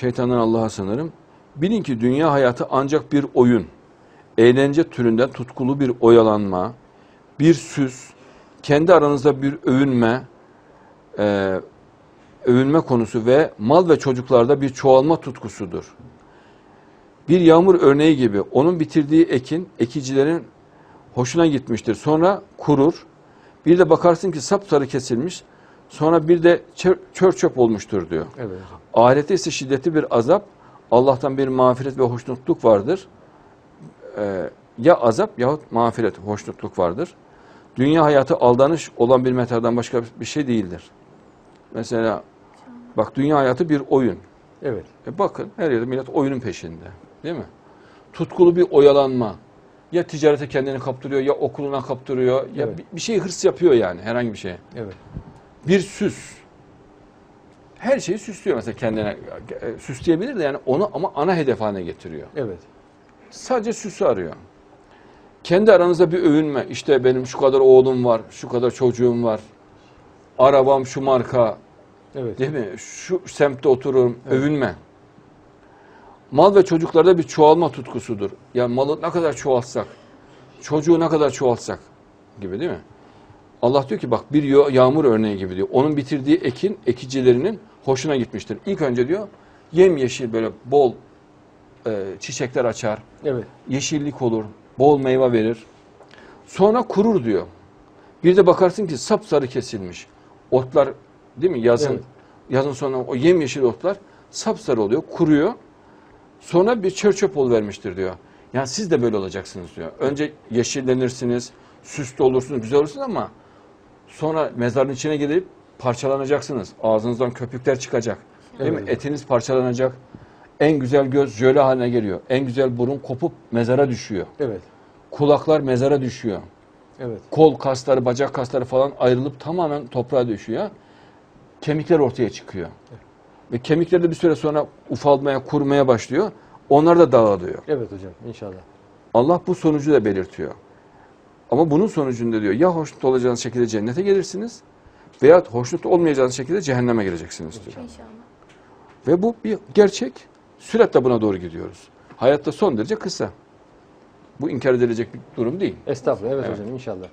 Şeytandan Allah'a sınırım. Bilin ki dünya hayatı ancak bir oyun. Eğlence türünden tutkulu bir oyalanma, bir süs, kendi aranızda bir övünme, e, övünme konusu ve mal ve çocuklarda bir çoğalma tutkusudur. Bir yağmur örneği gibi onun bitirdiği ekin ekicilerin hoşuna gitmiştir. Sonra kurur. Bir de bakarsın ki sapsarı kesilmiş. Sonra bir de çör, çöp olmuştur diyor. Evet. Ahirette ise şiddetli bir azap, Allah'tan bir mağfiret ve hoşnutluk vardır. Ee, ya azap yahut mağfiret, hoşnutluk vardır. Dünya hayatı aldanış olan bir metadan başka bir şey değildir. Mesela bak dünya hayatı bir oyun. Evet. E bakın her yerde millet oyunun peşinde. Değil mi? Tutkulu bir oyalanma. Ya ticarete kendini kaptırıyor, ya okuluna kaptırıyor, ya Evet. bir- bir şey hırs yapıyor yani herhangi bir şeye. Evet. Bir süs. Her şeyi süslüyor mesela kendine. e, Süsleyebilir de yani onu ama ana hedef haline getiriyor. Evet. Sadece süsü arıyor. Kendi aranızda bir övünme. İşte benim şu kadar oğlum var, şu kadar çocuğum var. Arabam şu marka, Evet. Değil mi? Şu semtte otururum, Evet. övünme. Mal ve çocuklarda bir çoğalma tutkusudur. Yani malı ne kadar çoğaltsak, çocuğu ne kadar çoğaltsak gibi değil mi? Allah diyor ki bak bir yağmur örneği gibi diyor. Onun bitirdiği ekin ekicilerinin hoşuna gitmiştir. İlk önce diyor yemyeşil böyle bol e, çiçekler açar, Evet. yeşillik olur, bol meyve verir. Sonra kurur diyor. Bir de bakarsın ki sapsarı kesilmiş. Otlar değil mi yazın Evet. yazın sonra o yemyeşil otlar sapsarı oluyor, kuruyor. Sonra bir çöp ol vermiştir diyor. Yani siz de böyle olacaksınız diyor. Önce yeşillenirsiniz, süslü olursunuz, güzel olursunuz ama sonra mezarın içine girip parçalanacaksınız. Ağzınızdan köpükler çıkacak. Değil mi? Evet. Etiniz parçalanacak. En güzel göz jöle haline geliyor. En güzel burun kopup mezara düşüyor. Evet. Kulaklar mezara düşüyor. Evet. Kol kasları, bacak kasları falan ayrılıp tamamen toprağa düşüyor. Kemikler ortaya çıkıyor. Ve kemikler de bir süre sonra ufalmaya, kurmaya başlıyor. Onlar da dağılıyor. Evet hocam inşallah. Allah bu sonucu da belirtiyor. Ama bunun sonucunda diyor ya hoşnut olacağınız şekilde cennete gelirsiniz veya hoşnut olmayacağınız şekilde cehenneme gireceksiniz diyor. İnşallah. Ve bu bir gerçek. Süratle buna doğru gidiyoruz. Hayatta son derece kısa. Bu inkar edilecek bir durum değil. Estağfurullah. Evet, Evet. hocam inşallah.